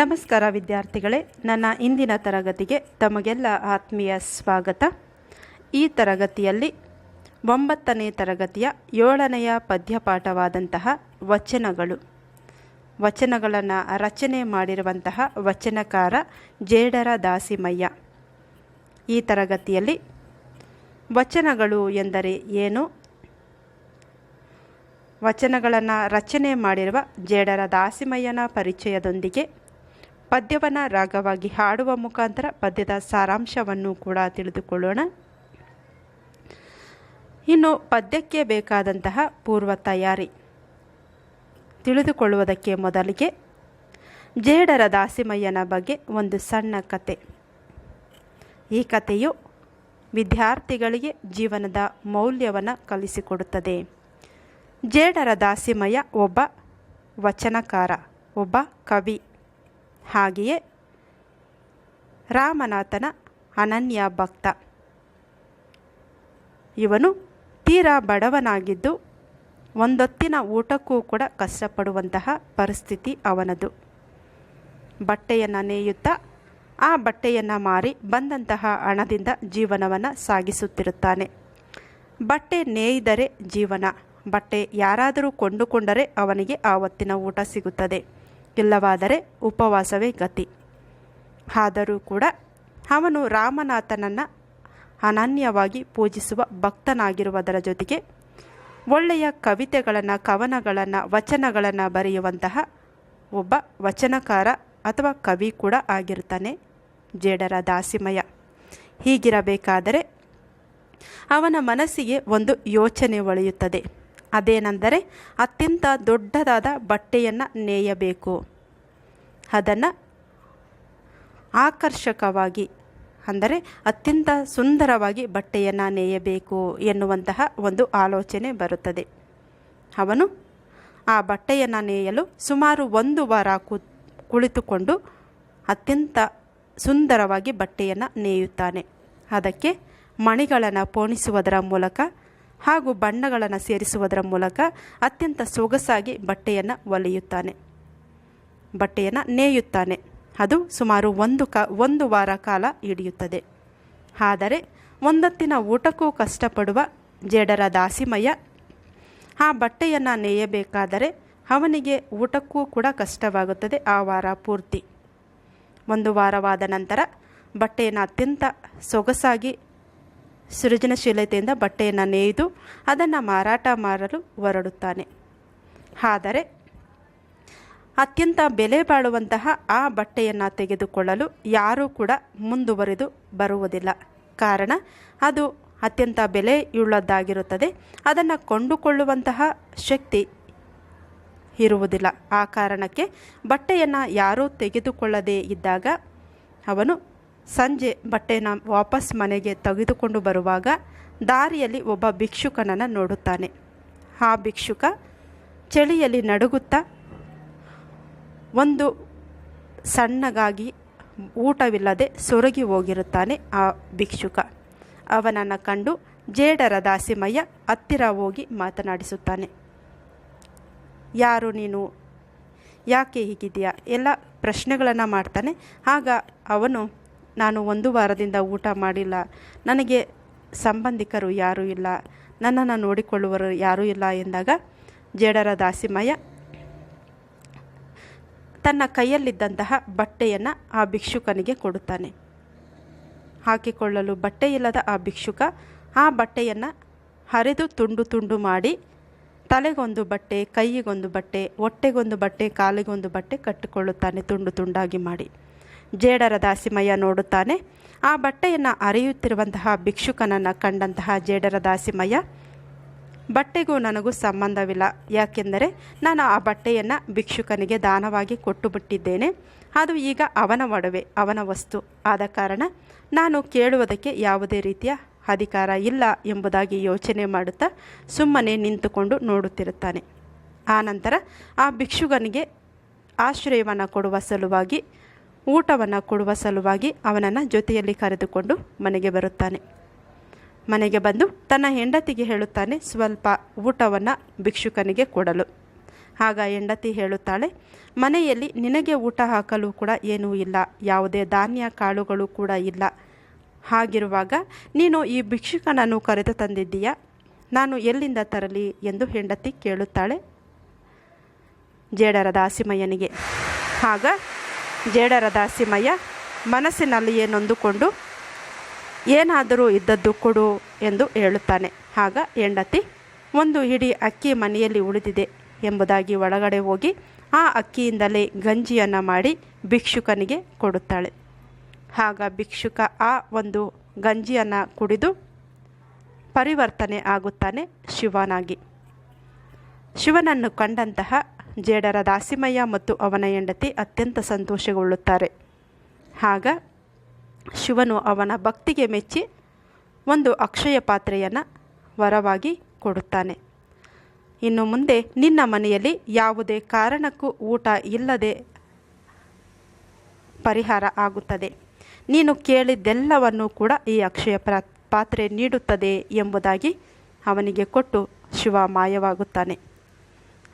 ನಮಸ್ಕಾರ ವಿದ್ಯಾರ್ಥಿಗಳೇ, ನನ್ನ ಇಂದಿನ ತರಗತಿಗೆ ತಮಗೆಲ್ಲ ಆತ್ಮೀಯ ಸ್ವಾಗತ. ಈ ತರಗತಿಯಲ್ಲಿ ಒಂಬತ್ತನೇ ತರಗತಿಯ ಏಳನೆಯ ಪದ್ಯಪಾಠವಾದಂತಹ ವಚನಗಳು. ವಚನಗಳನ್ನು ರಚನೆ ಮಾಡಿರುವಂತಹ ವಚನಕಾರ ಜೇಡರ ದಾಸಿಮಯ್ಯ. ಈ ತರಗತಿಯಲ್ಲಿ ವಚನಗಳು ಎಂದರೆ ಏನು? ವಚನಗಳನ್ನು ರಚನೆ ಮಾಡಿರುವ ಜೇಡರ ದಾಸಿಮಯ್ಯನ ಪರಿಚಯದೊಂದಿಗೆ ಪದ್ಯವನ್ನು ರಾಗವಾಗಿ ಹಾಡುವ ಮುಖಾಂತರ ಪದ್ಯದ ಸಾರಾಂಶವನ್ನು ಕೂಡ ತಿಳಿದುಕೊಳ್ಳೋಣ. ಇನ್ನು ಪದ್ಯಕ್ಕೆ ಬೇಕಾದಂತಹ ಪೂರ್ವ ತಯಾರಿ. ತಿಳಿದುಕೊಳ್ಳುವುದಕ್ಕೆ ಮೊದಲಿಗೆ ಜೇಡರ ದಾಸಿಮಯ್ಯನ ಬಗ್ಗೆ ಒಂದು ಸಣ್ಣ ಕತೆ. ಈ ಕಥೆಯು ವಿದ್ಯಾರ್ಥಿಗಳಿಗೆ ಜೀವನದ ಮೌಲ್ಯವನ್ನು ಕಲಿಸಿಕೊಡುತ್ತದೆ. ಜೇಡರ ದಾಸಿಮಯ್ಯ ಒಬ್ಬ ವಚನಕಾರ, ಒಬ್ಬ ಕವಿ. ಹಾಗೆಯೇ ರಾಮನಾಥನ ಅನನ್ಯ ಭಕ್ತ. ಇವನು ತೀರಾ ಬಡವನಾಗಿದ್ದು ಒಂದೊತ್ತಿನ ಊಟಕ್ಕೂ ಕೂಡ ಕಷ್ಟಪಡುವಂತಹ ಪರಿಸ್ಥಿತಿ ಅವನದು. ಬಟ್ಟೆಯನ್ನು ನೇಯುತ್ತಾ ಆ ಬಟ್ಟೆಯನ್ನು ಮಾರಿ ಬಂದಂತಹ ಹಣದಿಂದ ಜೀವನವನ್ನು ಸಾಗಿಸುತ್ತಿರುತ್ತಾನೆ. ಬಟ್ಟೆ ನೇಯ್ದರೆ ಜೀವನ, ಬಟ್ಟೆ ಯಾರಾದರೂ ಕೊಂಡುಕೊಂಡರೆ ಅವನಿಗೆ ಆವತ್ತಿನ ಊಟ ಸಿಗುತ್ತದೆ. ಇಲ್ಲವಾದರೆ ಉಪವಾಸವೇ ಗತಿ. ಆದರೂ ಕೂಡ ಅವನು ರಾಮನಾಥನನ್ನು ಅನನ್ಯವಾಗಿ ಪೂಜಿಸುವ ಭಕ್ತನಾಗಿರುವುದರ ಜೊತೆಗೆ ಒಳ್ಳೆಯ ಕವಿತೆಗಳನ್ನು, ಕವನಗಳನ್ನು, ವಚನಗಳನ್ನು ಬರೆಯುವಂತಹ ಒಬ್ಬ ವಚನಕಾರ ಅಥವಾ ಕವಿ ಕೂಡ ಆಗಿರ್ತಾನೆ ಜೇಡರ ದಾಸಿಮಯ ಹೀಗಿರಬೇಕಾದರೆ ಅವನ ಮನಸ್ಸಿಗೆ ಒಂದು ಯೋಚನೆ ಒಳೆಯುತ್ತದೆ. ಅದೇನೆಂದರೆ ಅತ್ಯಂತ ದೊಡ್ಡದಾದ ಬಟ್ಟೆಯನ್ನು ನೇಯಬೇಕು. ಅದನ್ನು ಆಕರ್ಷಕವಾಗಿ, ಅಂದರೆ ಅತ್ಯಂತ ಸುಂದರವಾಗಿ ಬಟ್ಟೆಯನ್ನು ನೇಯಬೇಕು ಎನ್ನುವಂತಹ ಒಂದು ಆಲೋಚನೆ ಬರುತ್ತದೆ. ಅವನು ಆ ಬಟ್ಟೆಯನ್ನು ನೇಯಲು ಸುಮಾರು ಒಂದು ವಾರ ಕುಳಿತುಕೊಂಡು ಅತ್ಯಂತ ಸುಂದರವಾಗಿ ಬಟ್ಟೆಯನ್ನು ನೇಯುತ್ತಾನೆ. ಅದಕ್ಕೆ ಮಣಿಗಳನ್ನು ಪೋಣಿಸುವುದರ ಮೂಲಕ ಹಾಗೂ ಬಣ್ಣಗಳನ್ನು ಸೇರಿಸುವುದರ ಮೂಲಕ ಅತ್ಯಂತ ಸೊಗಸಾಗಿ ಬಟ್ಟೆಯನ್ನು ಒಲೆಯುತ್ತಾನೆ. ಬಟ್ಟೆಯನ್ನು ನೇಯುತ್ತಾನೆ. ಅದು ಸುಮಾರು ಒಂದು ಕ, ಒಂದು ವಾರ ಕಾಲ ಹಿಡಿಯುತ್ತದೆ. ಆದರೆ ಒಂದೊತ್ತಿನ ಊಟಕ್ಕೂ ಕಷ್ಟಪಡುವ ಜೇಡರ ದಾಸಿಮಯ್ಯ, ಆ ಬಟ್ಟೆಯನ್ನು ನೇಯಬೇಕಾದರೆ ಅವನಿಗೆ ಊಟಕ್ಕೂ ಕೂಡ ಕಷ್ಟವಾಗುತ್ತದೆ ಆ ವಾರ ಪೂರ್ತಿ. ಒಂದು ವಾರವಾದ ನಂತರ ಬಟ್ಟೆಯನ್ನು ಅತ್ಯಂತ ಸೊಗಸಾಗಿ ಸೃಜನಶೀಲತೆಯಿಂದ ಬಟ್ಟೆಯನ್ನು ನೇಯ್ದು ಅದನ್ನು ಮಾರಾಟ ಮಾಡಲು ಹೊರಡುತ್ತಾನೆ. ಆದರೆ ಅತ್ಯಂತ ಬೆಲೆ ಬಾಳುವಂತಹ ಆ ಬಟ್ಟೆಯನ್ನು ತೆಗೆದುಕೊಳ್ಳಲು ಯಾರೂ ಕೂಡ ಮುಂದುವರೆದು ಬರುವುದಿಲ್ಲ. ಕಾರಣ, ಅದು ಅತ್ಯಂತ ಬೆಲೆಯುಳ್ಳದ್ದಾಗಿರುತ್ತದೆ. ಅದನ್ನು ಕೊಂಡುಕೊಳ್ಳುವಂತಹ ಶಕ್ತಿ ಇರುವುದಿಲ್ಲ. ಆ ಕಾರಣಕ್ಕೆ ಬಟ್ಟೆಯನ್ನು ಯಾರೂ ತೆಗೆದುಕೊಳ್ಳದೇ ಇದ್ದಾಗ ಅವನು ಸಂಜೆ ಬಟ್ಟೆನ ವಾಪಸ್ ಮನೆಗೆ ತೆಗೆದುಕೊಂಡು ಬರುವಾಗ ದಾರಿಯಲ್ಲಿ ಒಬ್ಬ ಭಿಕ್ಷುಕನನ್ನು ನೋಡುತ್ತಾನೆ. ಆ ಭಿಕ್ಷುಕ ಚಳಿಯಲ್ಲಿ ನಡುಗುತ್ತಾ ಒಂದು ಸಣ್ಣಗಾಗಿ ಊಟವಿಲ್ಲದೆ ಸೊರಗಿ ಹೋಗಿರುತ್ತಾನೆ ಆ ಭಿಕ್ಷುಕ. ಅವನನ್ನು ಕಂಡು ಜೇಡರ ದಾಸಿಮಯ್ಯ ಹತ್ತಿರ ಹೋಗಿ ಮಾತನಾಡಿಸುತ್ತಾನೆ. ಯಾರು ನೀನು? ಯಾಕೆ ಹೀಗಿದೆಯಾ ಎಲ್ಲ ಪ್ರಶ್ನೆಗಳನ್ನು ಮಾಡ್ತಾನೆ. ಆಗ ಅವನು ನಾನು ಒಂದು ವಾರದಿಂದ ಊಟ ಮಾಡಿಲ್ಲ. ನನಗೆ ಸಂಬಂಧಿಕರು ಯಾರೂ ಇಲ್ಲ. ನನ್ನನ್ನು ನೋಡಿಕೊಳ್ಳುವರು ಯಾರೂ ಇಲ್ಲ ಎಂದಾಗ ಜೇಡರ ದಾಸಿಮಯ್ಯ ತನ್ನ ಕೈಯಲ್ಲಿದ್ದಂತಹ ಬಟ್ಟೆಯನ್ನು ಆ ಭಿಕ್ಷುಕನಿಗೆ ಕೊಡುತ್ತಾನೆ. ಹಾಕಿಕೊಳ್ಳಲು ಬಟ್ಟೆ ಇಲ್ಲದ ಆ ಭಿಕ್ಷುಕ ಆ ಬಟ್ಟೆಯನ್ನು ಹರಿದು ತುಂಡು ತುಂಡು ಮಾಡಿ ತಲೆಗೊಂದು ಬಟ್ಟೆ, ಕೈಗೊಂದು ಬಟ್ಟೆ, ಹೊಟ್ಟೆಗೊಂದು ಬಟ್ಟೆ, ಕಾಲಿಗೊಂದು ಬಟ್ಟೆ ಕಟ್ಟಿಕೊಳ್ಳುತ್ತಾನೆ ತುಂಡು ತುಂಡಾಗಿ ಮಾಡಿ. ಜೇಡರ ದಾಸಿಮಯ್ಯ ನೋಡುತ್ತಾನೆ. ಆ ಬಟ್ಟೆಯನ್ನು ಅರಿಯುತ್ತಿರುವಂತಹ ಭಿಕ್ಷುಕನನ್ನು ಕಂಡಂತಹ ಜೇಡರ ದಾಸಿಮಯ್ಯ, ಬಟ್ಟೆಗೂ ನನಗೂ ಸಂಬಂಧವಿಲ್ಲ. ಯಾಕೆಂದರೆ ನಾನು ಆ ಬಟ್ಟೆಯನ್ನು ಭಿಕ್ಷುಕನಿಗೆ ದಾನವಾಗಿ ಕೊಟ್ಟು ಬಿಟ್ಟಿದ್ದೇನೆ ಅದು ಈಗ ಅವನ ಒಡವೆ, ಅವನ ವಸ್ತು. ಆದ ಕಾರಣ ನಾನು ಕೇಳುವುದಕ್ಕೆ ಯಾವುದೇ ರೀತಿಯ ಅಧಿಕಾರ ಇಲ್ಲ ಎಂಬುದಾಗಿ ಯೋಚನೆ ಮಾಡುತ್ತಾ ಸುಮ್ಮನೆ ನಿಂತುಕೊಂಡು ನೋಡುತ್ತಿರುತ್ತಾನೆ. ಆನಂತರ ಆ ಭಿಕ್ಷುಕನಿಗೆ ಆಶ್ರಯವನ್ನು ಕೊಡುವ ಸಲುವಾಗಿ ಊಟವನ್ನು ಕೊಡುವ ಸಲುವಾಗಿ ಅವನನ್ನು ಜೊತೆಯಲ್ಲಿ ಕರೆದುಕೊಂಡು ಮನೆಗೆ ಬರುತ್ತಾನೆ. ಮನೆಗೆ ಬಂದು ತನ್ನ ಹೆಂಡತಿಗೆ ಹೇಳುತ್ತಾನೆ, ಸ್ವಲ್ಪ ಊಟವನ್ನು ಭಿಕ್ಷುಕನಿಗೆ ಕೊಡಲು. ಆಗ ಹೆಂಡತಿ ಹೇಳುತ್ತಾಳೆ, ಮನೆಯಲ್ಲಿ ನಿನಗೆ ಊಟ ಹಾಕಲು ಕೂಡ ಏನೂ ಇಲ್ಲ, ಯಾವುದೇ ಧಾನ್ಯ ಕಾಳುಗಳು ಕೂಡ ಇಲ್ಲ. ಹಾಗಿರುವಾಗ ನೀನು ಈ ಭಿಕ್ಷುಕನನ್ನು ಕರೆದು ತಂದಿದ್ದೀಯ? ನಾನು ಎಲ್ಲಿಂದ ತರಲಿ? ಎಂದು ಹೆಂಡತಿ ಕೇಳುತ್ತಾಳೆ ಜೇಡರ ದಾಸಿಮಯ್ಯನಿಗೆ. ಆಗ ಜೇಡರ ದಾಸಿಮಯ್ಯ ಮನಸ್ಸಿನಲ್ಲಿ ಏನೊಂದುಕೊಂಡು ಏನಾದರೂ ಇದ್ದದ್ದು ಕೊಡು ಎಂದು ಹೇಳುತ್ತಾನೆ. ಆಗ ಹೆಂಡತಿ, ಒಂದು ಹಿಡಿ ಅಕ್ಕಿ ಮನೆಯಲ್ಲಿ ಉಳಿದಿದೆ ಎಂಬುದಾಗಿ ಒಳಗಡೆ ಹೋಗಿ ಆ ಅಕ್ಕಿಯಿಂದಲೇ ಗಂಜಿಯನ್ನು ಮಾಡಿ ಭಿಕ್ಷುಕನಿಗೆ ಕೊಡುತ್ತಾಳೆ. ಆಗ ಭಿಕ್ಷುಕ ಆ ಒಂದು ಗಂಜಿಯನ್ನು ಕುಡಿದು ಪರಿವರ್ತನೆ ಆಗುತ್ತಾನೆ ಶಿವನಾಗಿ. ಶಿವನನ್ನು ಕಂಡಂತಹ ಜೇಡರ ದಾಸಿಮಯ್ಯ ಮತ್ತು ಅವನ ಹೆಂಡತಿ ಅತ್ಯಂತ ಸಂತೋಷಗೊಳ್ಳುತ್ತಾರೆ. ಆಗ ಶಿವನು ಅವನ ಭಕ್ತಿಗೆ ಮೆಚ್ಚಿ ಒಂದು ಅಕ್ಷಯ ಪಾತ್ರೆಯನ್ನು ವರವಾಗಿ ಕೊಡುತ್ತಾನೆ. ಇನ್ನು ಮುಂದೆ ನಿನ್ನ ಮನೆಯಲ್ಲಿ ಯಾವುದೇ ಕಾರಣಕ್ಕೂ ಊಟ ಇಲ್ಲದೆ ಪರಿಹಾರ ಆಗುತ್ತದೆ. ನೀನು ಕೇಳಿದ್ದೆಲ್ಲವನ್ನು ಕೂಡ ಈ ಅಕ್ಷಯ ಪಾತ್ರೆ ನೀಡುತ್ತದೆ ಎಂಬುದಾಗಿ ಅವನಿಗೆ ಕೊಟ್ಟು ಶಿವ ಮಾಯವಾಗುತ್ತಾನೆ.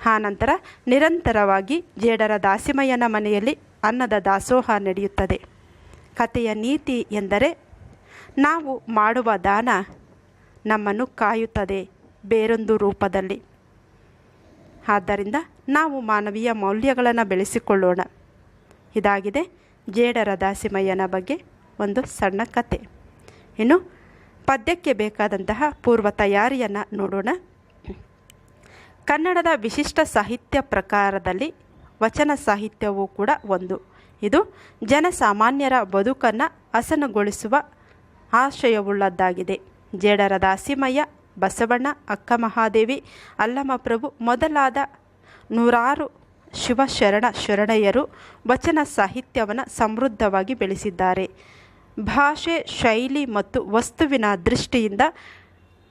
ಆನಂತರ ನಿರಂತರವಾಗಿ ಜೇಡರ ದಾಸಿಮಯ್ಯನ ಮನೆಯಲ್ಲಿ ಅನ್ನದ ದಾಸೋಹ ನಡೆಯುತ್ತದೆ. ಕಥೆಯ ನೀತಿ ಎಂದರೆ, ನಾವು ಮಾಡುವ ದಾನ ನಮ್ಮನ್ನು ಕಾಯುತ್ತದೆ ಬೇರೊಂದು ರೂಪದಲ್ಲಿ. ಆದ್ದರಿಂದ ನಾವು ಮಾನವೀಯ ಮೌಲ್ಯಗಳನ್ನು ಬೆಳೆಸಿಕೊಳ್ಳೋಣ. ಇದಾಗಿದೆ ಜೇಡರ ದಾಸಿಮಯ್ಯನ ಬಗ್ಗೆ ಒಂದು ಸಣ್ಣ ಕತೆ. ಇನ್ನು ಪದ್ಯಕ್ಕೆ ಬೇಕಾದಂತಹ ಪೂರ್ವ ತಯಾರಿಯನ್ನು ನೋಡೋಣ. ಕನ್ನಡದ ವಿಶಿಷ್ಟ ಸಾಹಿತ್ಯ ಪ್ರಕಾರದಲ್ಲಿ ವಚನ ಸಾಹಿತ್ಯವೂ ಕೂಡ ಒಂದು. ಇದು ಜನಸಾಮಾನ್ಯರ ಬದುಕನ್ನು ಹಸನುಗೊಳಿಸುವ ಆಶಯವುಳ್ಳದ್ದಾಗಿದೆ. ಜೇಡರ ದಾಸಿಮಯ್ಯ, ಬಸವಣ್ಣ, ಅಕ್ಕ ಮಹಾದೇವಿ ಅಲ್ಲಮಪ್ರಭು ಮೊದಲಾದ ನೂರಾರು ಶಿವಶರಣ ಶರಣೆಯರು ವಚನ ಸಾಹಿತ್ಯವನ್ನು ಸಮೃದ್ಧವಾಗಿ ಬೆಳೆಸಿದ್ದಾರೆ. ಭಾಷೆ, ಶೈಲಿ ಮತ್ತು ವಸ್ತುವಿನ ದೃಷ್ಟಿಯಿಂದ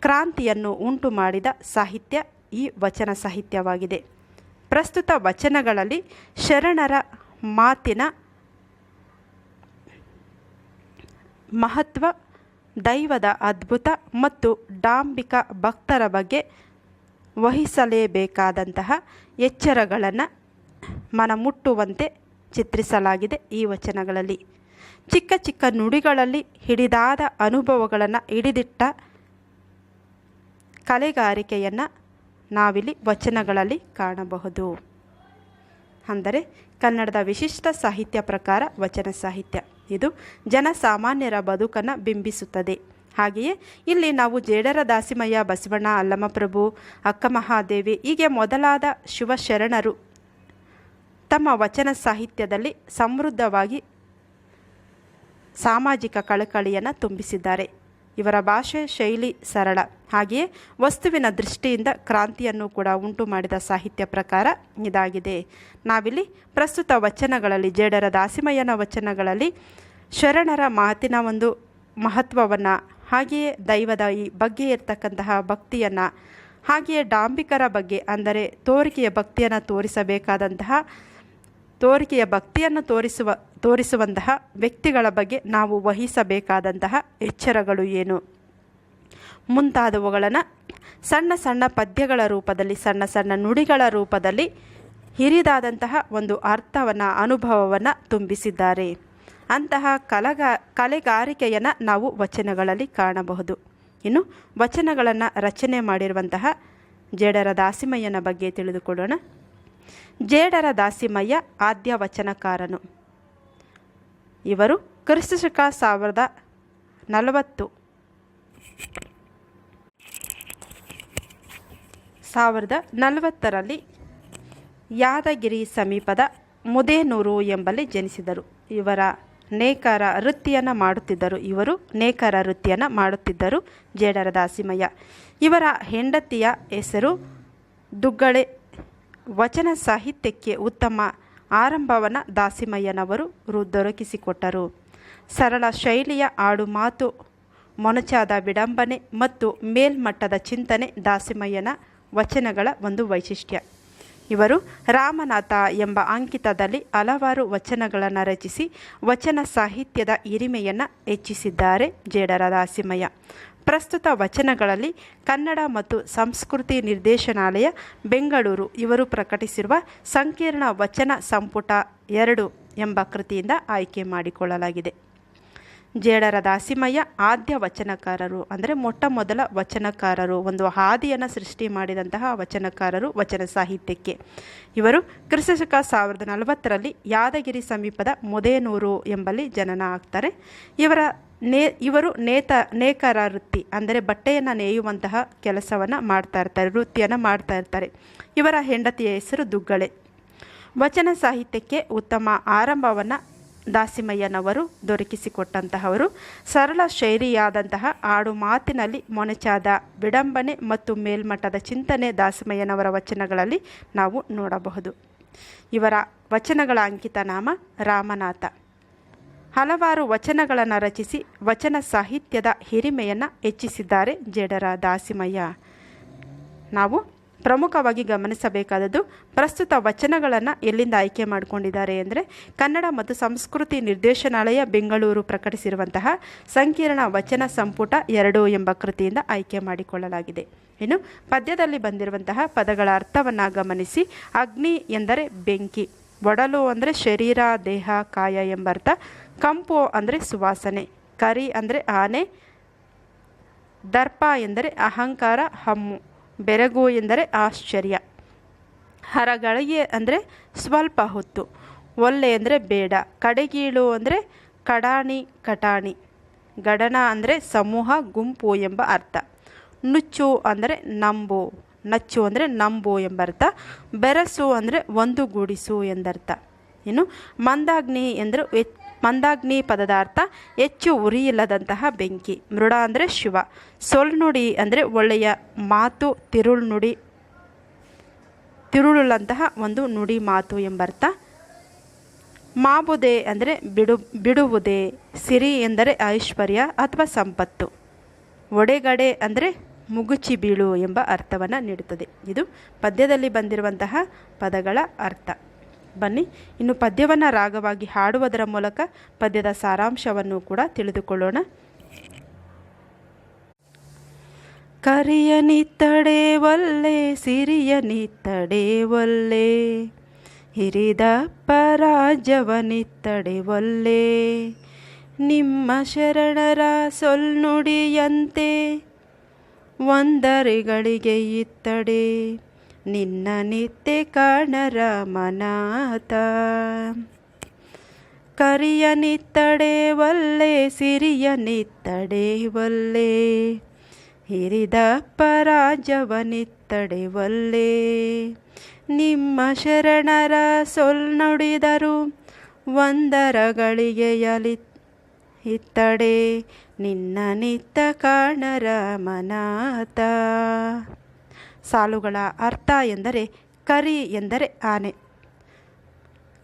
ಕ್ರಾಂತಿಯನ್ನು ಉಂಟು ಮಾಡಿದ ಸಾಹಿತ್ಯ ಈ ವಚನ ಸಾಹಿತ್ಯವಾಗಿದೆ. ಪ್ರಸ್ತುತ ವಚನಗಳಲ್ಲಿ ಶರಣರ ಮಾತಿನ ಮಹತ್ವ, ದೈವದ ಅದ್ಭುತ ಮತ್ತು ಡಾಂಬಿಕ ಭಕ್ತರ ಬಗ್ಗೆ ವಹಿಸಲೇಬೇಕಾದಂತಹ ಎಚ್ಚರಗಳನ್ನು ಮನಮುಟ್ಟುವಂತೆ ಚಿತ್ರಿಸಲಾಗಿದೆ ಈ ವಚನಗಳಲ್ಲಿ. ಚಿಕ್ಕ ಚಿಕ್ಕ ನುಡಿಗಳಲ್ಲಿ ಹಿಡಿದಾದ ಅನುಭವಗಳನ್ನು ಹಿಡಿದಿಟ್ಟ ಕಲೆಗಾರಿಕೆಯನ್ನು ನಾವಿಲ್ಲಿ ವಚನಗಳಲ್ಲಿ ಕಾಣಬಹುದು. ಅಂದರೆ ಕನ್ನಡದ ವಿಶಿಷ್ಟ ಸಾಹಿತ್ಯ ಪ್ರಕಾರ ವಚನ ಸಾಹಿತ್ಯ. ಇದು ಜನಸಾಮಾನ್ಯರ ಬದುಕನ್ನು ಬಿಂಬಿಸುತ್ತದೆ. ಹಾಗೆಯೇ ಇಲ್ಲಿ ನಾವು ಜೇಡರ ದಾಸಿಮಯ್ಯ, ಬಸವಣ್ಣ ಅಲ್ಲಮಪ್ರಭು, ಅಕ್ಕ ಮಹಾದೇವಿ, ಹೀಗೆ ಮೊದಲಾದ ಶಿವಶರಣರು ತಮ್ಮ ವಚನ ಸಾಹಿತ್ಯದಲ್ಲಿ ಸಮೃದ್ಧವಾಗಿ ಸಾಮಾಜಿಕ ಕಳಕಳಿಯನ್ನು ತುಂಬಿಸಿದ್ದಾರೆ. ಇವರ ಭಾಷೆ, ಶೈಲಿ ಸರಳ. ಹಾಗೆಯೇ ವಸ್ತುವಿನ ದೃಷ್ಟಿಯಿಂದ ಕ್ರಾಂತಿಯನ್ನು ಕೂಡ ಉಂಟು ಮಾಡಿದ ಸಾಹಿತ್ಯ ಪ್ರಕಾರ ಇದಾಗಿದೆ. ನಾವಿಲ್ಲಿ ಪ್ರಸ್ತುತ ವಚನಗಳಲ್ಲಿ, ಜೇಡರ ದಾಸಿಮಯ್ಯನ ವಚನಗಳಲ್ಲಿ ಶರಣರ ಮಾತಿನ ಒಂದು ಮಹತ್ವವನ್ನು, ಹಾಗೆಯೇ ದೈವದ ಈ ಬಗ್ಗೆ ಇರ್ತಕ್ಕಂತಹ ಭಕ್ತಿಯನ್ನು, ಹಾಗೆಯೇ ಡಾಂಬಿಕರ ಬಗ್ಗೆ, ಅಂದರೆ ತೋರಿಕೆಯ ಭಕ್ತಿಯನ್ನು ತೋರಿಸಬೇಕಾದಂತಹ ತೋರಿಕೆಯ ಭಕ್ತಿಯನ್ನು ತೋರಿಸುವ, ತೋರಿಸುವಂತಹ ವ್ಯಕ್ತಿಗಳ ಬಗ್ಗೆ ನಾವು ವಹಿಸಬೇಕಾದಂತಹ ಎಚ್ಚರಗಳು ಏನು? ಮುಂತಾದವುಗಳನ್ನು ಸಣ್ಣ ಸಣ್ಣ ಪದ್ಯಗಳ ರೂಪದಲ್ಲಿ, ಸಣ್ಣ ಸಣ್ಣ ನುಡಿಗಳ ರೂಪದಲ್ಲಿ ಹಿರಿದಾದಂತಹ ಒಂದು ಅರ್ಥವನ್ನು, ಅನುಭವವನ್ನು ತುಂಬಿಸಿದ್ದಾರೆ. ಅಂತಹ ಕಲಗಾ, ಕಲೆಗಾರಿಕೆಯನ್ನು ನಾವು ವಚನಗಳಲ್ಲಿ ಕಾಣಬಹುದು. ಇನ್ನು ವಚನಗಳನ್ನು ರಚನೆ ಮಾಡಿರುವಂತಹ ಜೇಡರ ದಾಸಿಮಯ್ಯನ ಬಗ್ಗೆ ತಿಳಿದುಕೊಳ್ಳೋಣ. ಜೇಡರ ದಾಸಿಮಯ್ಯ ಆದ್ಯ ವಚನಕಾರನು ಇವರು ಕ್ರಿಸ್ತಶಕ ಸಾವಿರದ ನಲವತ್ತು. ಸಾವಿರದ ನಲವತ್ತರಲ್ಲಿ ಯಾದಗಿರಿ ಸಮೀಪದ ಮುದೇನೂರು ಎಂಬಲ್ಲಿ ಜನಿಸಿದರು. ಇವರ ನೇಕಾರ ವೃತ್ತಿಯನ್ನು ಮಾಡುತ್ತಿದ್ದರು. ಇವರು ನೇಕಾರ ವೃತ್ತಿಯನ್ನು ಮಾಡುತ್ತಿದ್ದರು ಜೇಡರ ದಾಸಿಮಯ್ಯ. ಇವರ ಹೆಂಡತಿಯ ಹೆಸರು ದುಗ್ಗಳೆ ವಚನ ಸಾಹಿತ್ಯಕ್ಕೆ ಉತ್ತಮ ಆರಂಭವನ ದಾಸಿಮಯ್ಯನವರು ರು ದೊರಕಿಸಿಕೊಟ್ಟರು. ಸರಳ ಶೈಲಿಯ ಆಡು ಮಾತು, ಮೊನಚಾದ ವಿಡಂಬನೆ ಮತ್ತು ಮೇಲ್ಮಟ್ಟದ ಚಿಂತನೆ ದಾಸಿಮಯ್ಯನ ವಚನಗಳ ಒಂದು ವೈಶಿಷ್ಟ್ಯ. ಇವರು ರಾಮನಾಥ ಎಂಬ ಅಂಕಿತದಲ್ಲಿ ಹಲವಾರು ವಚನಗಳನ್ನು ರಚಿಸಿ ವಚನ ಸಾಹಿತ್ಯದ ಹಿರಿಮೆಯನ್ನು ಹೆಚ್ಚಿಸಿದ್ದಾರೆ ಜೇಡರ ದಾಸಿಮಯ್ಯ ಪ್ರಸ್ತುತ ವಚನಗಳಲ್ಲಿ ಕನ್ನಡ ಮತ್ತು ಸಂಸ್ಕೃತಿ ನಿರ್ದೇಶನಾಲಯ, ಬೆಂಗಳೂರು ಇವರು ಪ್ರಕಟಿಸಿರುವ ಸಂಕೀರ್ಣ ವಚನ ಸಂಪುಟ ಎರಡು ಎಂಬ ಕೃತಿಯಿಂದ ಆಯ್ಕೆ ಮಾಡಿಕೊಳ್ಳಲಾಗಿದೆ. ಜೇಡರ ದಾಸಿಮಯ್ಯ ಆದ್ಯ ವಚನಕಾರರು, ಅಂದರೆ ಮೊಟ್ಟ ಮೊದಲ ವಚನಕಾರರು, ಒಂದು ಹಾದಿಯನ್ನು ಸೃಷ್ಟಿ ಮಾಡಿದಂತಹ ವಚನಕಾರರು ವಚನ ಸಾಹಿತ್ಯಕ್ಕೆ. ಇವರು ಕ್ರಿಸ್ತಶಕ ಸಾವಿರದ ನಲವತ್ತರಲ್ಲಿ ಯಾದಗಿರಿ ಸಮೀಪದ ಮೊದೇನೂರು ಎಂಬಲ್ಲಿ ಜನನ ಆಗ್ತಾರೆ. ಇವರ ನೇ, ಇವರು ನೇತ ನೇಕಾರ ವೃತ್ತಿ ಅಂದರೆ ಬಟ್ಟೆಯನ್ನು ನೇಯುವಂತಹ ಕೆಲಸವನ್ನು ಮಾಡ್ತಾ ಇರ್ತಾರೆ, ವೃತ್ತಿಯನ್ನು ಮಾಡ್ತಾ ಇರ್ತಾರೆ. ಇವರ ಹೆಂಡತಿಯ ಹೆಸರು ದುಗ್ಗಳೆ. ವಚನ ಸಾಹಿತ್ಯಕ್ಕೆ ಉತ್ತಮ ಆರಂಭವನ್ನು ದಾಸಿಮಯ್ಯನವರು ದೊರಕಿಸಿಕೊಟ್ಟಂತಹವರು, ಸರಳ ಶೈಲಿಯಾದಂತಹ ಆಡು ಮಾತಿನಲ್ಲಿ ಮೊನಚಾದ ವಿಡಂಬನೆ ಮತ್ತು ಮೇಲ್ಮಟ್ಟದ ಚಿಂತನೆ ದಾಸಿಮಯ್ಯನವರ ವಚನಗಳಲ್ಲಿ ನಾವು ನೋಡಬಹುದು. ಇವರ ವಚನಗಳ ಅಂಕಿತ ನಾಮ ರಾಮನಾಥ. ಹಲವಾರು ವಚನಗಳನ್ನು ರಚಿಸಿ ವಚನ ಸಾಹಿತ್ಯದ ಹಿರಿಮೆಯನ್ನು ಹೆಚ್ಚಿಸಿದ್ದಾರೆ ಜೇಡರ ದಾಸಿಮಯ್ಯ. ನಾವು ಪ್ರಮುಖವಾಗಿ ಗಮನಿಸಬೇಕಾದದ್ದು ಪ್ರಸ್ತುತ ವಚನಗಳನ್ನು ಎಲ್ಲಿಂದ ಆಯ್ಕೆ ಮಾಡಿಕೊಂಡಿದ್ದಾರೆ ಅಂದರೆ ಕನ್ನಡ ಮತ್ತು ಸಂಸ್ಕೃತಿ ನಿರ್ದೇಶನಾಲಯ ಬೆಂಗಳೂರು ಪ್ರಕಟಿಸಿರುವಂತಹ ಸಂಕೀರ್ಣ ವಚನ ಸಂಪುಟ ಎರಡು ಎಂಬ ಕೃತಿಯಿಂದ ಆಯ್ಕೆ ಮಾಡಿಕೊಳ್ಳಲಾಗಿದೆ. ಇನ್ನು ಪದ್ಯದಲ್ಲಿ ಬಂದಿರುವಂತಹ ಪದಗಳ ಅರ್ಥವನ್ನು ಗಮನಿಸಿ. ಅಗ್ನಿ ಎಂದರೆ ಬೆಂಕಿ, ಒಡಲು ಅಂದರೆ ಶರೀರ, ದೇಹ, ಕಾಯ ಎಂಬರ್ಥ. ಕಂಪು ಅಂದರೆ ಸುವಾಸನೆ, ಕರಿ ಅಂದರೆ ಆನೆ, ದರ್ಪ ಎಂದರೆ ಅಹಂಕಾರ, ಹಮ್ಮು. ಬೆರಗು ಎಂದರೆ ಆಶ್ಚರ್ಯ. ಹರಗಳಿಗೆ ಅಂದರೆ ಸ್ವಲ್ಪ ಹೊತ್ತು. ಒಲ್ಲೆ ಅಂದರೆ ಬೇಡ. ಕಡೆಗೀಳು ಅಂದರೆ ಕಡಾಣಿ, ಕಟಾಣಿ. ಗಡನ ಅಂದರೆ ಸಮೂಹ, ಗುಂಪು ಎಂಬ ಅರ್ಥ. ನುಚ್ಚು ಅಂದರೆ ನಂಬು. ನಚ್ಚು ಅಂದರೆ ನಂಬು ಎಂಬರ್ಥ. ಬೆರಸು ಅಂದರೆ ಒಂದುಗೂಡಿಸು ಎಂದರ್ಥ. ಇನ್ನು ಮಂದಾಗ್ನಿ ಎಂದರೆ ಮಂದಾಗ್ನಿ ಪದದ ಅರ್ಥ ಹೆಚ್ಚು ಉರಿಯಿಲ್ಲದಂತಹ ಬೆಂಕಿ. ಮೃಡ ಅಂದರೆ ಶಿವ. ಸೊಲ್ನುಡಿ ಅಂದರೆ ಒಳ್ಳೆಯ ಮಾತು, ತಿರುಳ್ನುಡಿ. ತಿರುಳುಳ್ಳಂತಹ ಒಂದು ನುಡಿ ಮಾತು ಎಂಬರ್ಥ. ಮಾಬುದೆ ಅಂದರೆ ಬಿಡು, ಬಿಡುವುದೇ. ಸಿರಿ ಎಂದರೆ ಐಶ್ವರ್ಯ ಅಥವಾ ಸಂಪತ್ತು. ಒಡೆಗಡೆ ಅಂದರೆ ಮುಗುಚಿ ಬೀಳು ಎಂಬ ಅರ್ಥವನ್ನು ನೀಡುತ್ತದೆ. ಇದು ಪದ್ಯದಲ್ಲಿ ಬಂದಿರುವಂತಹ ಪದಗಳ ಅರ್ಥ. ಬನ್ನಿ. ಇನ್ನು ಪದ್ಯವನ್ನು ರಾಗವಾಗಿ ಹಾಡುವುದರ ಮೂಲಕ ಪದ್ಯದ ಸಾರಾಂಶವನ್ನು ಕೂಡ ತಿಳಿದುಕೊಳ್ಳೋಣ. ಕರಿಯ ನಿತ್ತಡೆ ಒಲ್ಲೆ, ಸಿರಿಯ ನಿತ್ತಡೆ ಒಲ್ಲೆ, ಹಿರಿದ ಪರಾಜವನಿತ್ತಡೆ ಒಲ್ಲೆ, ನಿಮ್ಮ ಶರಣರ ಸೊಲ್ನುಡಿಯಂತೆ ಒಂದರೆಗಳಿಗೆ ಇತ್ತಡೆ. ನಿನ್ನ ನಿತ್ಯ ಕಾಣರ ಮನಾತ. ಕರಿಯ ನಿತ್ತಡೆ ಸಿರಿಯ ನಿತ್ತಡೆ ಒಲ್ಲೆ ಹಿರಿದ ಪರಾಜವನಿತ್ತಡೆ ಒಲ್ಲೆ ನಿಮ್ಮ ಶರಣರ ಸೊಲ್ನುಡಿದರು ಒಂದರ ಗಳಿಗೆಯಲಿ ಇತ್ತಡೆ ನಿನ್ನ ನಿತ್ತ ಕಾಣರ ಮನಾತ. ಸಾಲುಗಳ ಅರ್ಥ ಎಂದರೆ ಕರಿ ಎಂದರೆ ಆನೆ.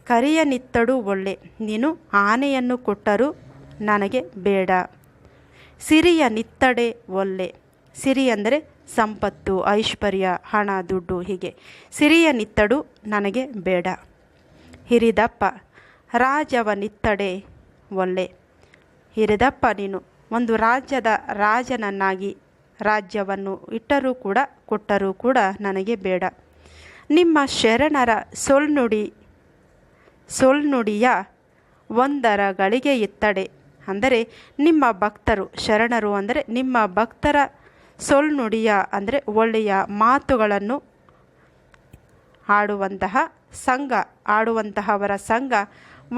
ಕರಿಯ ನಿತ್ತಡು ಒಳ್ಳೆ, ನೀನು ಆನೆಯನ್ನು ಕೊಟ್ಟರೂ ನನಗೆ ಬೇಡ. ಸಿರಿಯ ನಿತ್ತಡೆ ಒಳ್ಳೆ, ಸಿರಿ ಅಂದರೆ ಸಂಪತ್ತು, ಐಶ್ವರ್ಯ, ಹಣ, ದುಡ್ಡು ಹೀಗೆ. ಸಿರಿಯ ನಿತ್ತಡು ನನಗೆ ಬೇಡ. ಹಿರಿದಪ್ಪ ರಾಜವ ನಿತ್ತಡೆ ಒಳ್ಳೆ. ಹಿರಿದಪ್ಪ ನೀನು ಒಂದು ರಾಜ್ಯದ ರಾಜನನ್ನಾಗಿ ರಾಜ್ಯವನ್ನು ಇಟ್ಟರೂ ಕೂಡ, ಕೊಟ್ಟರೂ ಕೂಡ ನನಗೆ ಬೇಡ. ನಿಮ್ಮ ಶರಣರ ಸೊಲ್ನುಡಿ ಸೊಲ್ನುಡಿಯ ಒಂದರ ಗಳಿಗೆ ಇತ್ತಡೆ ಅಂದರೆ ನಿಮ್ಮ ಭಕ್ತರು, ಶರಣರು ಅಂದರೆ ನಿಮ್ಮ ಭಕ್ತರ ಸೊಲ್ನುಡಿಯ ಅಂದರೆ ಒಳ್ಳೆಯ ಮಾತುಗಳನ್ನು ಆಡುವಂತಹ ಸಂಘ, ಆಡುವಂತಹವರ ಸಂಘ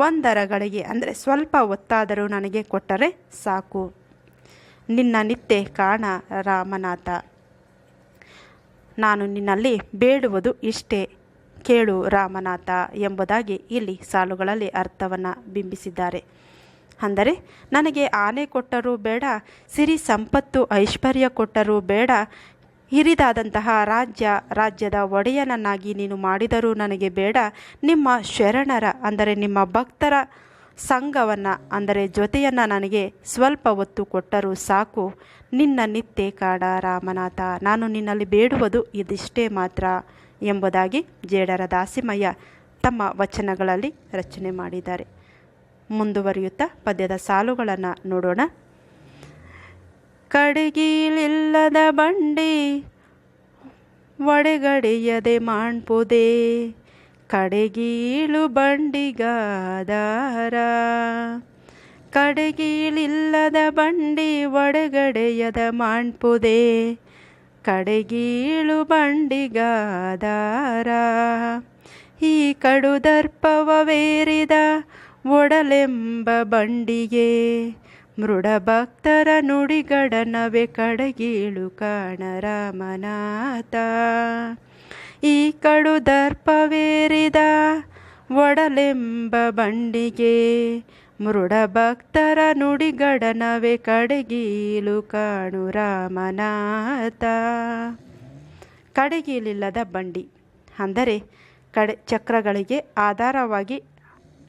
ಒಂದರಗಳಿಗೆ, ಅಂದರೆ ಸ್ವಲ್ಪ ಹೊತ್ತಾದರೂ ನನಗೆ ಕೊಟ್ಟರೆ ಸಾಕು. ನಿನ್ನ ನಿತ್ಯ ಕಾಣ ರಾಮನಾಥ. ನಾನು ನಿನ್ನಲ್ಲಿ ಬೇಡುವುದು ಇಷ್ಟೇ, ಕೇಳು ರಾಮನಾಥ ಎಂಬುದಾಗಿ ಇಲ್ಲಿ ಸಾಲುಗಳಲ್ಲಿ ಅರ್ಥವನ್ನು ಬಿಂಬಿಸಿದ್ದಾರೆ. ಅಂದರೆ, ನನಗೆ ಆನೆ ಕೊಟ್ಟರೂ ಬೇಡ, ಸಿರಿ ಸಂಪತ್ತು ಐಶ್ವರ್ಯ ಕೊಟ್ಟರೂ ಬೇಡ, ಹಿರಿದಾದಂತಹ ರಾಜ್ಯ, ರಾಜ್ಯದ ಒಡೆಯನನ್ನಾಗಿ ನೀನು ಮಾಡಿದರೂ ನನಗೆ ಬೇಡ, ನಿಮ್ಮ ಶರಣರ, ಅಂದರೆ ನಿಮ್ಮ ಭಕ್ತರ ಸಂಘವನ್ನು, ಅಂದರೆ ಜೊತೆಯನ್ನು ನನಗೆ ಸ್ವಲ್ಪ ಹೊತ್ತು ಕೊಟ್ಟರೂ ಸಾಕು. ನಿನ್ನ ನಿತ್ಯ ಕಾಡ ರಾಮನಾಥ, ನಾನು ನಿನ್ನಲ್ಲಿ ಬೇಡುವುದು ಇದಿಷ್ಟೇ ಮಾತ್ರ ಎಂಬುದಾಗಿ ಜೇಡರ ದಾಸಿಮಯ್ಯ ತಮ್ಮ ವಚನಗಳಲ್ಲಿ ರಚನೆ ಮಾಡಿದ್ದಾರೆ. ಮುಂದುವರಿಯುತ್ತಾ ಪದ್ಯದ ಸಾಲುಗಳನ್ನು ನೋಡೋಣ. ಕಡೆಗೀಲಿಲ್ಲದ ಬಂಡಿ, ಒಡೆಗಡೆಯದೆ ಮಾಣ್ಪುದೆ ಕಡೆಗೀಳು ಬಂಡಿಗಾದಾರ. ಕಡೆಗೀಳಿಲ್ಲದ ಬಂಡಿ ಒಡಗಡೆಯದ ಮಾಣ್ಪುದೆ. ಕಡೆಗೀಳು ಬಂಡಿಗಾದಾರ. ಈ ಕಡು ದರ್ಪವೇರಿದ ಒಡಲೆಂಬ ಬಂಡಿಗೆ ಮೃಡ ಭಕ್ತರ ನುಡಿಗಡನವೆ ಕಡಗೀಳು ಕಾಣರಾಮನಾಥ. ಈ ಕಡು ದರ್ಪವೇರಿದ ಒಡಲೆಂಬ ಬಂಡಿಗೆ ಮೃಡ ಭಕ್ತರ ನುಡಿಗಡನವೇ ಕಡೆಗೀಲು ಕಾಣು ರಾಮನಾಥ. ಕಡೆಗೀಲಿಲ್ಲದ ಬಂಡಿ. ಅಂದರೆ ಕಡೆ ಚಕ್ರಗಳಿಗೆ ಆಧಾರವಾಗಿ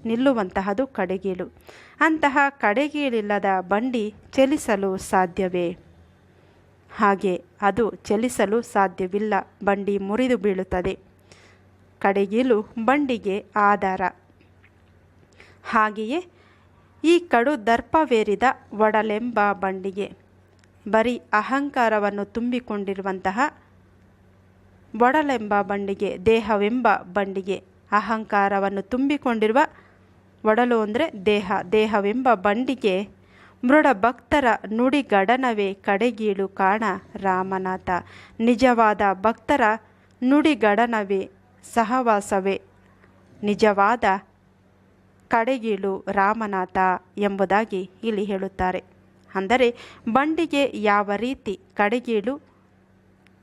ನಿಲ್ಲುವಂತಹದು ಕಡೆಗೀಲು. ಅಂತಹ ಕಡೆಗೀಲಿಲ್ಲದ ಬಂಡಿ ಚಲಿಸಲು ಸಾಧ್ಯವೇ? ಹಾಗೆ ಅದು ಚಲಿಸಲು ಸಾಧ್ಯವಿಲ್ಲ. ಬಂಡಿ ಮುರಿದು ಬೀಳುತ್ತದೆ. ಕಡೆಗಿಲು ಬಂಡಿಗೆ ಆಧಾರ. ಹಾಗೆಯೇ ಈ ಕಡು ದರ್ಪವೇರಿದ ಒಡಲೆಂಬ ಬಂಡಿಗೆ. ಬರೀ ಅಹಂಕಾರವನ್ನು ತುಂಬಿಕೊಂಡಿರುವಂತಹ ಒಡಲೆಂಬ ಬಂಡಿಗೆ, ದೇಹವೆಂಬ ಬಂಡಿಗೆ ಅಹಂಕಾರವನ್ನು ತುಂಬಿಕೊಂಡಿರುವ ಒಡಲು ಅಂದರೆ ದೇಹ, ದೇಹವೆಂಬ ಬಂಡಿಗೆ ಮೃಡ ಭಕ್ತರ ನುಡಿಗಡನವೇ ಕಡೆಗೀಳು ಕಾಣ ರಾಮನಾಥ. ನಿಜವಾದ ಭಕ್ತರ ನುಡಿಗಡನವೇ ಸಹವಾಸವೇ. ನಿಜವಾದ ಕಡೆಗೀಳು ರಾಮನಾಥ ಎಂಬುದಾಗಿ ಇಲ್ಲಿ ಹೇಳುತ್ತಾರೆ. ಅಂದರೆ ಬಂಡಿಗೆ ಯಾವ ರೀತಿ ಕಡೆಗೀಳು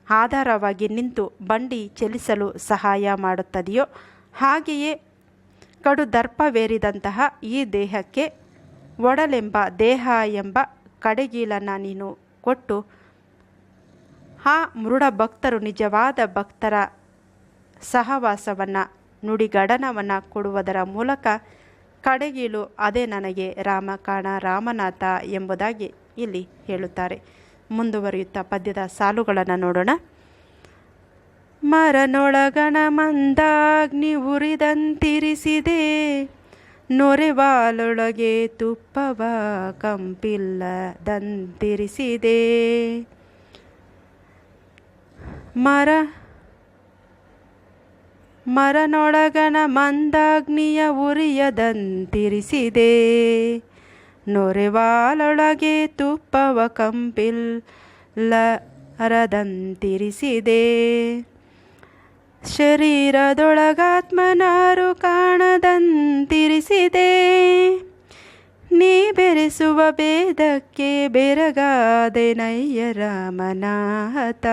ಆಧಾರವಾಗಿ ನಿಂತು ಬಂಡಿ ಚಲಿಸಲು ಸಹಾಯ ಮಾಡುತ್ತದೆಯೋ ಹಾಗೆಯೇ ಕಡು ದರ್ಪವೇರಿದಂತಹ ಈ ದೇಹಕ್ಕೆ ಒಡಲೆಂಬ ದೇಹ ಎಂಬ ಕಡೆಗೀಲನ್ನು ನೀನು ಕೊಟ್ಟು ಆ ಮೃಡ ಭಕ್ತರು ನಿಜವಾದ ಭಕ್ತರ ಸಹವಾಸವನ್ನು, ನುಡಿಗಡನವನ್ನು ಕೊಡುವುದರ ಮೂಲಕ ಕಡೆಗೀಲು ಅದೇ ನನಗೆ ರಾಮಕಾಣ ರಾಮನಾಥ ಎಂಬುದಾಗಿ ಇಲ್ಲಿ ಹೇಳುತ್ತಾರೆ. ಮುಂದುವರಿಯುತ್ತಾ ಪದ್ಯದ ಸಾಲುಗಳನ್ನು ನೋಡೋಣ. ಮರನೊಳಗಣ ಮಂದಾಗ್ನಿ ಉರಿದಂತಿರಿಸಿದೆ. ನೊರೆವಾಲೊಳಗೆ ತುಪ್ಪವ ಕಂಪಿಲ್ಲ ದಂತಿರಿಸಿದೆ ಮರ ಮರನೊಳಗನ ಮಂದಾಗ್ನಿಯ ಉರಿಯದಂತಿರಿಸಿದೆ. ನೊರೆವಾಲೊಳಗೆ ತುಪ್ಪವ ಕಂಪಿಲ್ಲ ಅರದಂತಿರಿಸಿದೆ ಶರೀರದೊಳಗಾತ್ಮನಾರು ಕಾಣದಂತಿರಿಸಿದೆ. ನೀ ಬೆರೆಸುವ ಭೇದಕ್ಕೆ ಬೆರಗಾದೆ ನಯ್ಯ ರಾಮನಾಥ.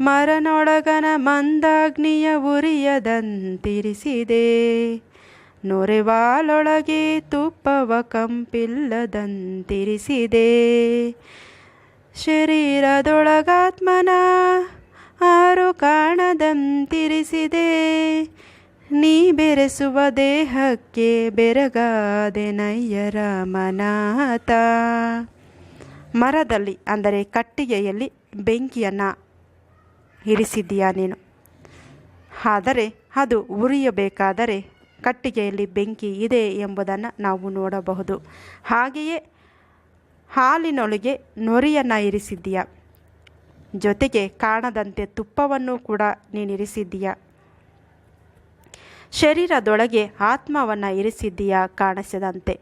ಮರನೊಳಗನ ಮಂದಾಗ್ನಿಯ ಉರಿಯದಂತಿರಿಸಿದೆ. ನೊರೆವಾಲೊಳಗೆ ತುಪ್ಪವ ಕಂಪಿಲ್ಲದಂತಿರಿಸಿದೆ. ಶರೀರದೊಳಗಾತ್ಮನ ಆರು ಕಾಣದಂತಿರಿಸಿದೆ ನೀ ಬೆರೆಸುವ ದೇಹಕ್ಕೆ ಬೆರಗಾದೆ ನಯ್ಯರ ಮನಾತ ಮರದಲ್ಲಿ, ಅಂದರೆ ಕಟ್ಟಿಗೆಯಲ್ಲಿ ಬೆಂಕಿಯನ್ನು ಇರಿಸಿದ್ದೀಯಾ ನೀನು? ಆದರೆ ಅದು ಉರಿಯಬೇಕಾದರೆ ಕಟ್ಟಿಗೆಯಲ್ಲಿ ಬೆಂಕಿ ಇದೆ ಎಂಬುದನ್ನು ನಾವು ನೋಡಬಹುದು. ಹಾಗೆಯೇ ಹಾಲಿನೊಳಗೆ ನೊರಿಯನ್ನು ಇರಿಸಿದ್ದೀಯ? ಜೊತೆಗೆ ಕಾಣದಂತೆ ತುಪ್ಪವನ್ನು ಕೂಡ ನೀನಿರಿಸಿದ್ದೀಯ. ಶರೀರದೊಳಗೆ ಆತ್ಮವನ್ನು ಇರಿಸಿದ್ದೀಯಾ ಕಾಣಿಸದಂತೆ.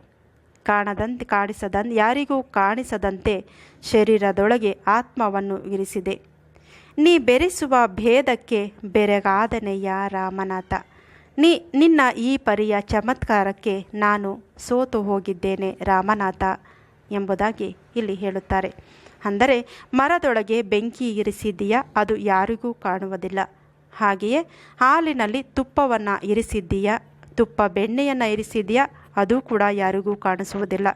ಕಾಣದಂತೆ ಕಾಣಿಸದಂತೆ ಯಾರಿಗೂ ಕಾಣಿಸದಂತೆ ಶರೀರದೊಳಗೆ ಆತ್ಮವನ್ನು ಇರಿಸಿದೆ. ನೀ ಬೆರೆಸುವ ಭೇದಕ್ಕೆ ಬೆರಗಾದನೆಯ ರಾಮನಾಥ? ನೀ, ನಿನ್ನ ಈ ಪರಿಯ ಚಮತ್ಕಾರಕ್ಕೆ ನಾನು ಸೋತು ಹೋಗಿದ್ದೇನೆ ರಾಮನಾಥ ಎಂಬುದಾಗಿ ಇಲ್ಲಿ ಹೇಳುತ್ತಾರೆ. ಅಂದರೆ, ಮರದೊಳಗೆ ಬೆಂಕಿ ಇರಿಸಿದ್ದೀಯಾ? ಅದು ಯಾರಿಗೂ ಕಾಣುವುದಿಲ್ಲ. ಹಾಗೆಯೇ, ಹಾಲಿನಲ್ಲಿ ತುಪ್ಪವನ್ನು ಇರಿಸಿದ್ದೀಯಾ? ತುಪ್ಪ ಬೆಣ್ಣೆಯನ್ನು ಇರಿಸಿದೆಯಾ ಅದು ಕೂಡ ಯಾರಿಗೂ ಕಾಣಿಸುವುದಿಲ್ಲ.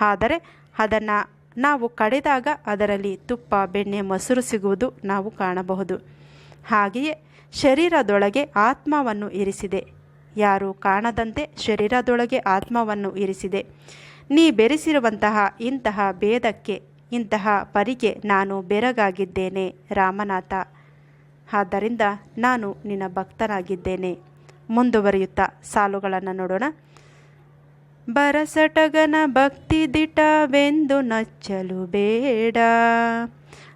ಆದರೆ, ಅದನ್ನು ನಾವು ಕಡೆದಾಗ ಅದರಲ್ಲಿ ತುಪ್ಪ, ಬೆಣ್ಣೆ, ಮೊಸರು ಸಿಗುವುದು ನಾವು ಕಾಣಬಹುದು. ಹಾಗೆಯೇ, ಶರೀರದೊಳಗೆ ಆತ್ಮವನ್ನು ಇರಿಸಿದೆ. ಯಾರು ಕಾಣದಂತೆ ಶರೀರದೊಳಗೆ ಆತ್ಮವನ್ನು ಇರಿಸಿದೆ. ನೀ ಬೆರೆಸಿರುವಂತಹ ಇಂತಹ ಭೇದಕ್ಕೆ ಇಂತಹ ಪರಿಗೆ ನಾನು ಬೆರಗಾಗಿದ್ದೇನೆ, ರಾಮನಾಥ. ಆದ್ದರಿಂದ ನಾನು ನಿನ್ನ ಭಕ್ತನಾಗಿದ್ದೇನೆ. ಮುಂದುವರಿಯುತ್ತಾ ಸಾಲುಗಳನ್ನು ನೋಡೋಣ. ಬರಸಟಗನ ಭಕ್ತಿ ದಿಟವೆಂದು ನಚ್ಚಲು ಬೇಡ.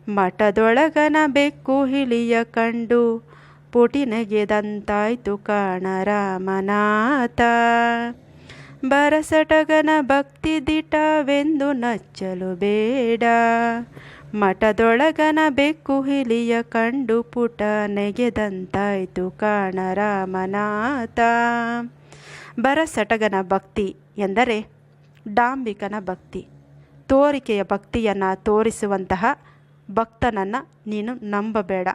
ಮಠದೊಳಗನ ಬೆಕ್ಕು ಹಿಳಿಯ ಕಂಡು ಪುಟಿನಗೆದಂತಾಯ್ತು ಕಾಣ ರಾಮನಾಥ. ಬರಸಟಗನ ಭಕ್ತಿ ದಿಟವೆಂದು ನಚ್ಚಲು ಬೇಡ. ಮಠದೊಳಗನ ಬೆಕ್ಕು ಹಿಲಿಯ ಕಂಡು ಪುಟ ನೆಗೆದಂತಾಯ್ತು ಕಾಣ ರಾಮನಾಥ. ಬರಸಟಗನ ಭಕ್ತಿ ಎಂದರೆ ಡಾಂಬಿಕನ ಭಕ್ತಿ. ತೋರಿಕೆಯ ಭಕ್ತಿಯನ್ನು ತೋರಿಸುವಂತಹ ಭಕ್ತನನ್ನು ನೀನು ನಂಬಬೇಡ.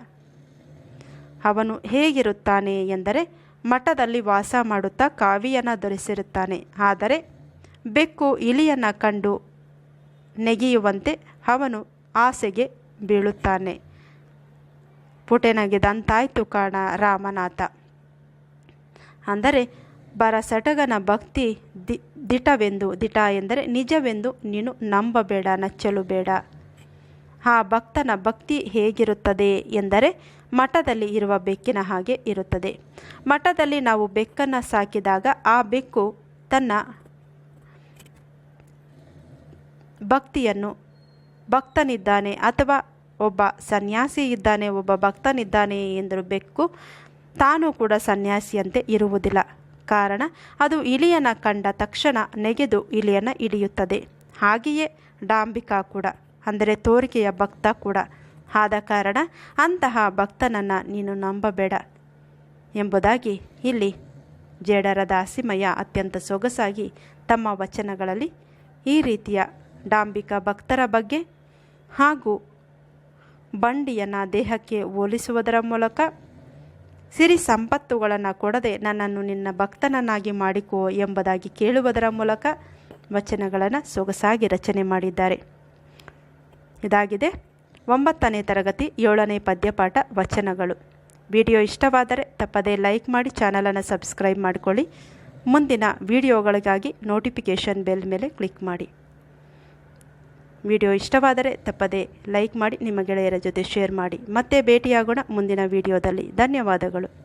ಅವನು ಹೇಗಿರುತ್ತಾನೆ ಎಂದರೆ ಮಠದಲ್ಲಿ ವಾಸ ಮಾಡುತ್ತಾ ಕಾವಿಯನ್ನು ಧರಿಸಿರುತ್ತಾನೆ. ಆದರೆ ಬೆಕ್ಕು ಇಲಿಯನ್ನು ಕಂಡು ನೆಗೆಯುವಂತೆ ಅವನು ಆಸೆಗೆ ಬೀಳುತ್ತಾನೆ. ಪುಟೆನಗೆದಂತಾಯ್ತು ಕಾಣ ರಾಮನಾಥ. ಅಂದರೆ ಬರಸಟಗನ ಭಕ್ತಿ ದಿ, ದಿಟವೆಂದು, ದಿಟ ಎಂದರೆ ನಿಜವೆಂದು ನೀನು ನಂಬಬೇಡ ನಚ್ಚಲು ಬೇಡ ಆ ಭಕ್ತನ ಭಕ್ತಿ ಹೇಗಿರುತ್ತದೆ ಎಂದರೆ ಮಠದಲ್ಲಿ ಇರುವ ಬೆಕ್ಕಿನ ಹಾಗೆ ಇರುತ್ತದೆ. ಮಠದಲ್ಲಿ ನಾವು ಬೆಕ್ಕನ್ನು ಸಾಕಿದಾಗ ಆ ಬೆಕ್ಕು ತನ್ನ ಭಕ್ತಿಯನ್ನು ಭಕ್ತನಿದ್ದಾನೆ ಅಥವಾ ಒಬ್ಬ ಸನ್ಯಾಸಿ ಇದ್ದಾನೆ, ಒಬ್ಬ ಭಕ್ತನಿದ್ದಾನೆ ಎಂದರು ಬೆಕ್ಕು ತಾನು ಕೂಡ ಸನ್ಯಾಸಿಯಂತೆ ಇರುವುದಿಲ್ಲ. ಕಾರಣ, ಅದು ಇಲಿಯನ್ನು ಕಂಡ ತಕ್ಷಣ ನೆಗೆದು ಇಲಿಯನ್ನು ಹಿಡಿಯುತ್ತದೆ ಹಾಗೆಯೇ ಡಾಂಬಿಕಾ ಕೂಡ, ಅಂದರೆ ತೋರಿಕೆಯ ಭಕ್ತ ಕೂಡ ಆದ ಕಾರಣ ಅಂತಹ ಭಕ್ತನನ್ನು ನೀನು ನಂಬಬೇಡ ಎಂಬುದಾಗಿ ಇಲ್ಲಿ ಜೇಡರ ದಾಸಿಮಯ್ಯ ಅತ್ಯಂತ ಸೊಗಸಾಗಿ ತಮ್ಮ ವಚನಗಳಲ್ಲಿ ಈ ರೀತಿಯ ಡಾಂಬಿಕ ಭಕ್ತರ ಬಗ್ಗೆ ಹಾಗೂ ಬಂಡಿಯನ್ನು ದೇಹಕ್ಕೆ ಹೋಲಿಸುವುದರ ಮೂಲಕ ಸಿರಿ ಸಂಪತ್ತುಗಳನ್ನು ಕೊಡದೆ ನನ್ನನ್ನು ನಿನ್ನ ಭಕ್ತನನ್ನಾಗಿ ಮಾಡಿಕೋ ಎಂಬುದಾಗಿ ಕೇಳುವುದರ ಮೂಲಕ ವಚನಗಳನ್ನು ಸೊಗಸಾಗಿ ರಚನೆ ಮಾಡಿದ್ದಾರೆ. ಇದಾಗಿದೆ. ಒಂಬತ್ತನೇ ತರಗತಿ ಏಳನೇ ಪದ್ಯಪಾಠ ವಚನಗಳು. ವಿಡಿಯೋ ಇಷ್ಟವಾದರೆ ತಪ್ಪದೇ ಲೈಕ್ ಮಾಡಿ ಚಾನಲನ್ನು ಸಬ್ಸ್ಕ್ರೈಬ್ ಮಾಡಿಕೊಳ್ಳಿ. ಮುಂದಿನ ವಿಡಿಯೋಗಳಿಗಾಗಿ ನೋಟಿಫಿಕೇಷನ್ ಬೆಲ್ ಮೇಲೆ ಕ್ಲಿಕ್ ಮಾಡಿ. ವಿಡಿಯೋ ಇಷ್ಟವಾದರೆ ತಪ್ಪದೇ ಲೈಕ್ ಮಾಡಿ, ನಿಮ್ಮ ಗೆಳೆಯರ ಜೊತೆ ಶೇರ್ ಮಾಡಿ. ಮತ್ತೆ ಭೇಟಿಯಾಗೋಣ ಮುಂದಿನ ವಿಡಿಯೋದಲ್ಲಿ. ಧನ್ಯವಾದಗಳು.